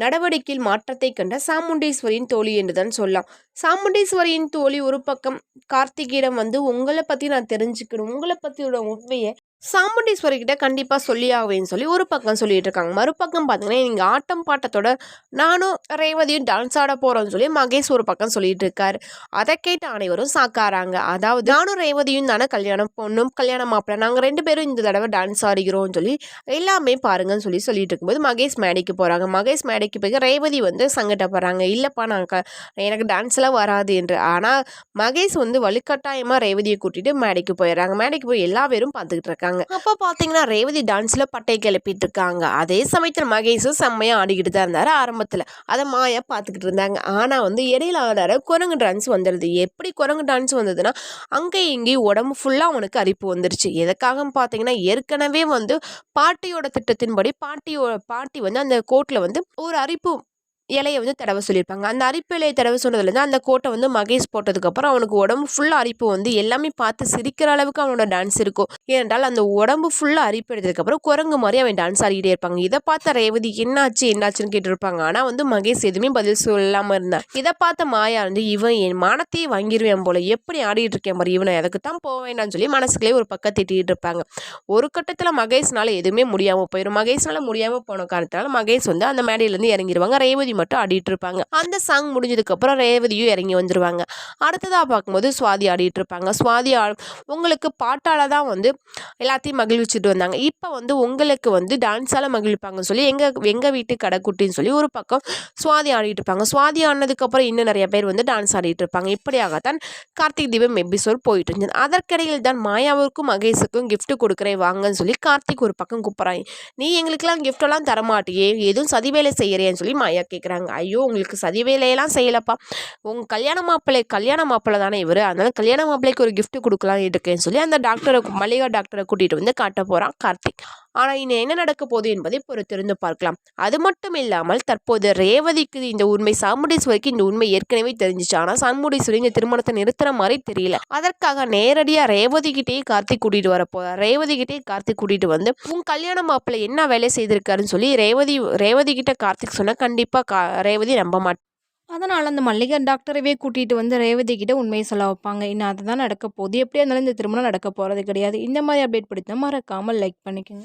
நடவடிக்கையில் மாற்றத்தை கண்ட சாமுண்டீஸ்வரியின் தோழி என்றுதான் சொல்லலாம். சாமுண்டீஸ்வரியின் தோழி ஒரு பக்கம் கார்த்திகிடம் வந்து உங்களை பற்றி நான் தெரிஞ்சுக்கணும். உங்களை பற்றியோட உண்மையை சாமுண்டீஸ்வரி கிட்ட கண்டிப்பாக சொல்லியாவேன்னு சொல்லி ஒரு பக்கம் சொல்லிட்டு இருக்காங்க. மறுபக்கம் பார்த்தீங்கன்னா நீங்கள் ஆட்டம் பாட்டத்தோட நானும் ரேவதியும் டான்ஸ் ஆட போகிறோம்னு சொல்லி மகேஷ் ஒரு பக்கம் சொல்லிட்டு இருக்காரு. அதை கேட்டு அனைவரும் சாக்காராங்க அதாவது நானும் ரேவதியும் தானே கல்யாணம் பொண்ணும் கல்யாணம் மாப்பிள்ள நாங்கள் ரெண்டு பேரும் இந்த தடவை டான்ஸ் ஆடுகிறோம்னு சொல்லி எல்லாமே பாருங்கன்னு சொல்லி சொல்லிட்டு இருக்கும்போது மகேஷ் மேடைக்கு போகிறாங்க மகேஷ் மேடைக்கு போய் ரேவதி வந்து சங்கடப்படுறாங்க இல்லைப்பா நான் எனக்கு டான்ஸ்லாம் வராது என்று. ஆனால் மகேஷ் வந்து வலுக்கட்டாயமாக ரேவதியை கூட்டிகிட்டு மேடைக்கு போயிடுறாங்க. மேடைக்கு போய் எல்லா பேரும் பார்த்துக்கிட்டு இருக்காங்க. அப்போ பார்த்தீங்கன்னா ரேவதி டான்ஸில் பட்டை கிளப்பிட்டு இருக்காங்க. அதே சமயத்தில் மகேஷும் செம்மையாக ஆடிக்கிட்டு தான் இருந்தார் ஆரம்பத்தில். அதை மாயா பார்த்துக்கிட்டு இருந்தாங்க. ஆனால் வந்து இடையில ஆடார குரங்கு டான்ஸ் வந்துடுது எப்படி குரங்கு டான்ஸ் வந்ததுன்னா அங்கே இங்கேயும் உடம்பு ஃபுல்லாக அவனுக்கு அரிப்பு வந்துருச்சு. எதுக்காக பார்த்தீங்கன்னா ஏற்கனவே வந்து பாட்டியோட திட்டத்தின்படி பாட்டியோட பாட்டி வந்து அந்த கோட்டில் வந்து ஒரு அரிப்பு இலையை வந்து தடவை சொல்லியிருப்பாங்க அந்த அரிப்பு இலையை தடவை சொன்னதுலேருந்து அந்த கோட்டை வந்து மகேஷ் போட்டதுக்கப்புறம் அவனுக்கு உடம்பு ஃபுல்லாக அரிப்பு வந்து எல்லாமே பார்த்து சிரிக்கிற அளவுக்கு அவனோட டான்ஸ் இருக்கும். ஏனென்றால் அந்த உடம்பு ஃபுல்லாக அரிப்பு எடுத்ததுக்கப்புறம் குரங்கு மாதிரி அவன் டான்ஸ் ஆடிக்கிட்டே இருப்பாங்க. இதை பார்த்த ரேவதி என்னாச்சு என்னாச்சுன்னு கேட்டிருப்பாங்க. ஆனால் வந்து மகேஷ் எதுவுமே பதில் சொல்லாமல் இருந்தான். இதை பார்த்த மாயா வந்து இவன் என் மானத்தையே வாங்கிடுவேன் போல. எப்படி ஆடிட்டு இருக்கேன் பாரு இவனை அதுக்கு தான் போவேண்டான்னு சொல்லி மனசுக்குள்ளே ஒரு பக்கம் திட்டிகிட்டு இருப்பாங்க. ஒரு கட்டத்தில் மகேஷ்னால எதுவுமே முடியாமல் போயிடும் மகேஷ்னால முடியாமல் போன காரணத்தினால மகேஷ் வந்து அந்த மேடையிலேருந்து இறங்கிடுவாங்க ரேவதி மட்டும் ஆடிட்டு இருப்பாங்க அந்த சாங் முடிஞ்சதுக்கப்புறம் ரேவதியும் இறங்கி வந்துருவாங்க. அடுத்ததாக பார்க்கும்போது சுவாதி ஆடிட்டு இருப்பாங்க சுவாதி உங்களுக்கு பாட்டால் தான் வந்து எல்லாத்தையும் மகிழ்விச்சுட்டு வந்தாங்க. இப்போ வந்து உங்களுக்கு வந்து டான்ஸால் மகிழ்விப்பாங்கன்னு சொல்லி எங்கள் எங்கள் வீட்டு கடைக்குட்டின்னு சொல்லி ஒரு பக்கம் சுவாதி ஆடிட்டு இருப்பாங்க சுவாதி ஆனதுக்கப்புறம் இன்னும் நிறைய பேர் வந்து டான்ஸ் ஆடிட்டு இருப்பாங்க இப்படியாகத்தான் கார்த்திக் தீபம் எபிசோட் போயிட்டு இருந்தது. அதற்கிடையில் தான் மாயாவிற்கும் மகேஷுக்கும் கிஃப்ட் கொடுக்குறேன் வாங்கன்னு சொல்லி கார்த்திக் ஒரு பக்கம் கூப்பிட்றாங்க நீ எங்களுக்கெல்லாம் கிஃப்டெல்லாம் தரமாட்டியே எதுவும் சதி வேலை செய்யறேன்னு சொல்லி மாயா கேட்குறேன் கேட்குறாங்க ஐயோ உங்களுக்கு சதி வேலையெல்லாம் செய்யலப்பா. உங்கள் கல்யாண மாப்பிள்ளை கல்யாண மாப்பிள்ளை தானே இவர். அதனால கல்யாண மாப்பிள்ளைக்கு ஒரு கிஃப்ட் கொடுக்கலாம் இருக்கேன்னு சொல்லி அந்த டாக்டரை மல்லிகா டாக்டரை கூட்டிகிட்டு வந்து காட்ட போகிறான் கார்த்திக். ஆனால் இனி என்ன நடக்க போகுது என்பதை பொறுத்திருந்து பார்க்கலாம். அது மட்டும் இல்லாமல் தற்போது ரேவதிக்கு இந்த உண்மை சாமுடீஸ்வரிக்கு இந்த உண்மை ஏற்கனவே தெரிஞ்சிச்சு. ஆனால் சாமுடீஸ்வரி இந்த திருமணத்தை நிறுத்துற மாதிரி தெரியல. அதற்காக நேரடியாக ரேவதி கிட்டேயே கார்த்திக் கூட்டிகிட்டு வர போறார். ரேவதி கிட்டேயே கார்த்திக் கூட்டிகிட்டு வந்து உன் கல்யாண மாப்பிள்ளை என்ன வேலை செய்திருக்காருன்னு சொல்லி ரேவதி ரேவதி கிட்ட கார்த்திக் சொன்னால் கண்டிப்பாக கா ரேவதி நம்ப மாட்டேன் அதனால் அந்த மல்லிகா டாக்டரவே கூட்டிகிட்டு வந்து ரேவதி கிட்ட உண்மையை சொல்ல வைப்பாங்க. இன்னும் அதுதான் நடக்க போகுது. எப்படியா இருந்தாலும் இந்த திருமணம் நடக்க போகிறது கிடையாது. இந்த மாதிரி அப்டேட் பிடித்தா மறக்காமல் லைக் பண்ணிக்கோங்க.